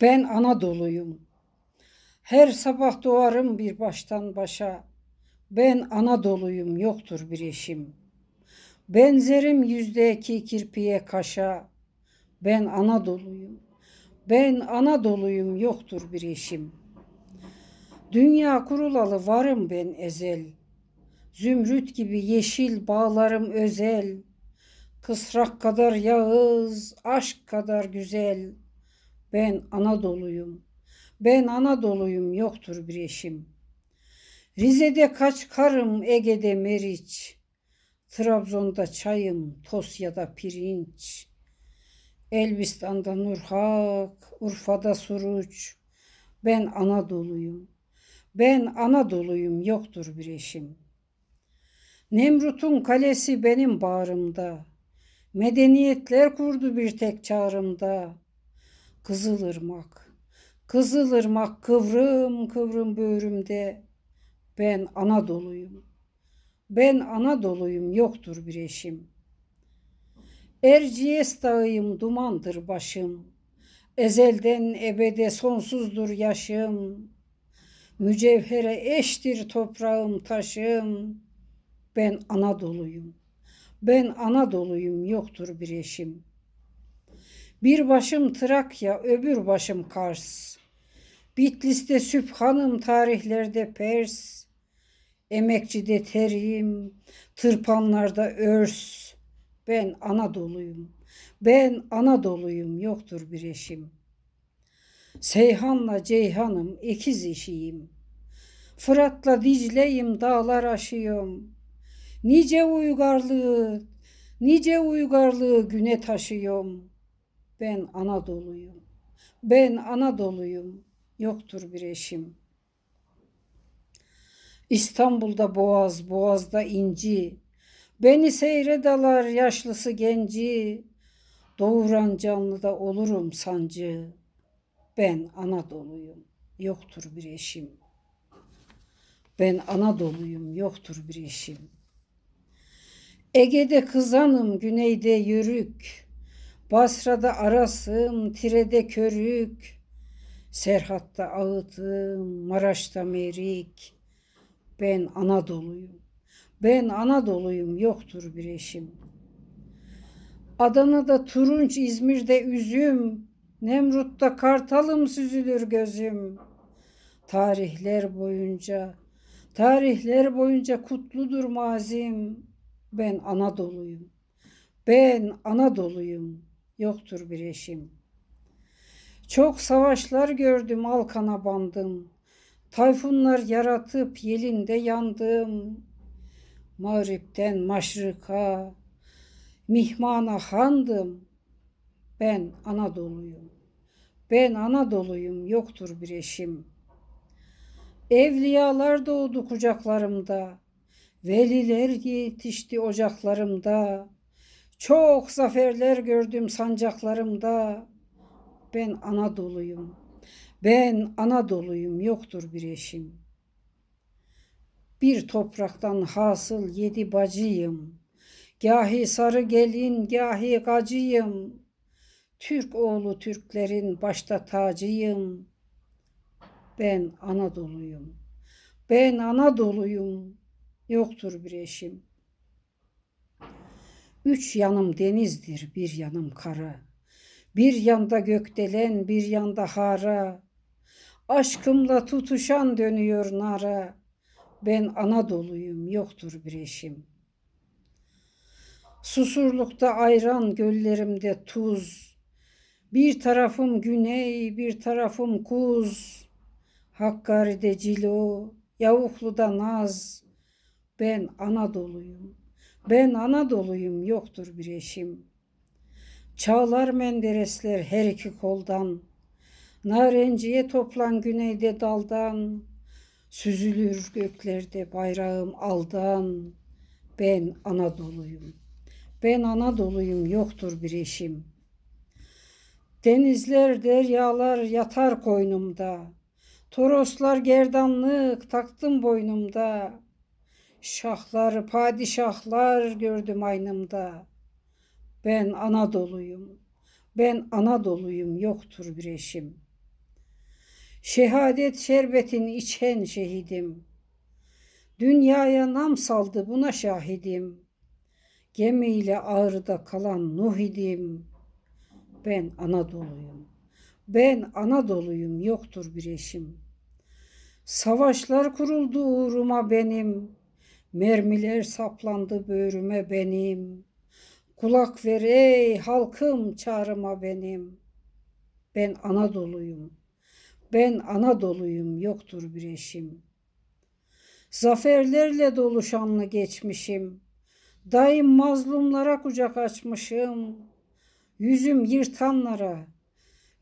Ben Anadolu'yum. Her sabah doğarım bir baştan başa. Ben Anadolu'yum yoktur bir eşim. Benzerim yüzdeki kirpiye kaşa. Ben Anadolu'yum. Ben Anadolu'yum yoktur bir eşim. Dünya kurulalı varım ben ezel. Zümrüt gibi yeşil bağlarım özel. Kısrak kadar yağız, aşk kadar güzel. Ben Anadolu'yum. Ben Anadolu'yum yoktur bir eşim. Rize'de kaç karım, Ege'de meriç. Trabzon'da çayım, Tosya'da pirinç. Elbistan'da Nurhak, Urfa'da Suruç. Ben Anadolu'yum. Ben Anadolu'yum yoktur bir eşim. Nemrut'un kalesi benim bağrımda. Medeniyetler kurdu bir tek çağrımda. Kızılırmak, Kızılırmak kıvrım kıvrım böğrümde. Ben Anadolu'yum. Ben Anadolu'yum yoktur bir eşim. Erciyes dağıyım dumandır başım. Ezelden ebede sonsuzdur yaşım. Mücevhere eştir toprağım taşım. Ben Anadolu'yum. Ben Anadolu'yum yoktur bir eşim. Bir başım Trakya, öbür başım Kars. Bitlis'te Sübhanım, tarihlerde Pers. Emekçide terim, tırpanlarda örs. Ben Anadolu'yum. Ben Anadolu'yum yoktur bir eşim. Seyhan'la Ceyhan'ım ikiz eşiyim. Fırat'la Dicle'yim dağlar aşıyorum. Nice uygarlığı, nice uygarlığı güne taşıyorum. Ben Anadolu'yum. Ben Anadolu'yum. Yoktur bir eşim. İstanbul'da boğaz, boğazda inci. Beni seyredalar yaşlısı genci. Doğuran canlıda olurum sancı. Ben Anadolu'yum. Yoktur bir eşim. Ben Anadolu'yum. Yoktur bir eşim. Ege'de kızanım, güneyde yörük. Basra'da arasım, Tire'de körük. Serhat'ta ağıtım, Maraş'ta merik. Ben Anadolu'yum. Ben Anadolu'yum, yoktur bir eşim. Adana'da turunç, İzmir'de üzüm. Nemrut'ta kartalım süzülür gözüm. Tarihler boyunca, tarihler boyunca kutludur mazim. Ben Anadolu'yum. Ben Anadolu'yum. Yoktur bir eşim. Çok savaşlar gördüm alkana bandım. Tayfunlar yaratıp yelinde yandım. Mağripten maşrika, mihmana handım. Ben Anadolu'yum. Ben Anadolu'yum, yoktur bir eşim. Evliyalar doğdu kucaklarımda. Veliler yetişti ocaklarımda. Çok zaferler gördüm sancaklarımda. Ben Anadolu'yum. Ben Anadolu'yum, yoktur bir eşim. Bir topraktan hasıl yedi bacıyım. Gahi sarı gelin, gahi gacıyım. Türk oğlu Türklerin başta tacıyım. Ben Anadolu'yum. Ben Anadolu'yum. Yoktur bir eşim. Üç yanım denizdir, bir yanım kara. Bir yanda gökdelen, bir yanda hara. Aşkımla tutuşan dönüyor nara. Ben Anadolu'yum, yoktur bir eşim. Susurlukta ayran, göllerimde tuz. Bir tarafım güney, bir tarafım kuz. Hakkari'de cilo, Yavuklu'da naz. Ben Anadolu'yum. Ben Anadolu'yum, yoktur bir eşim. Çağlar menderesler her iki koldan. Narenciye toplan güneyde daldan. Süzülür göklerde bayrağım aldan. Ben Anadolu'yum. Ben Anadolu'yum, yoktur bir eşim. Denizler, deryalar yatar koynumda. Toroslar gerdanlık taktım boynumda. Şahlar, padişahlar gördüm aynımda. Ben Anadolu'yum. Ben Anadolu'yum, yoktur bir eşim. Şehadet şerbetini içen şehidim. Dünyaya nam saldı buna şahidim. Gemiyle ağrıda kalan Nuh idim. Ben Anadolu'yum. Ben Anadolu'yum yoktur bir eşim. Savaşlar kuruldu uğruma benim. Mermiler saplandı böğrüme benim. Kulak ver ey halkım çağrıma benim. Ben Anadolu'yum. Ben Anadolu'yum yoktur bir eşim. Zaferlerle dolu şanlı geçmişim. Daim mazlumlara kucak açmışım. Yüzüm yırtanlara,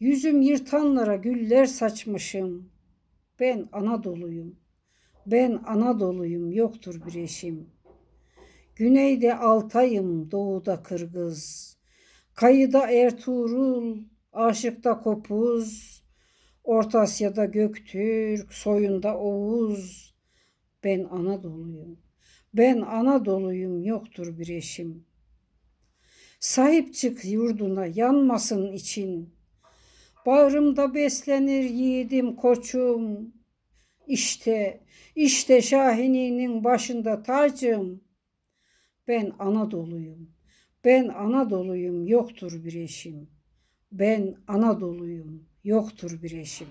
yüzüm yırtanlara güller saçmışım. Ben Anadolu'yum. Ben Anadolu'yum yoktur bir eşim. Güneyde Altay'ım, doğuda Kırgız. Kayıda Ertuğrul, aşıkta Kopuz. Orta Asya'da Göktürk, soyunda Oğuz. Ben Anadolu'yum. Ben Anadolu'yum yoktur bir eşim. Sahip çık yurduna yanmasın için. Bağrımda beslenir yiğidim koçum. İşte, işte Şahini'nin başında tacım. Ben Anadolu'yum. Ben Anadolu'yum yoktur bir eşim. Ben Anadolu'yum yoktur bir eşim.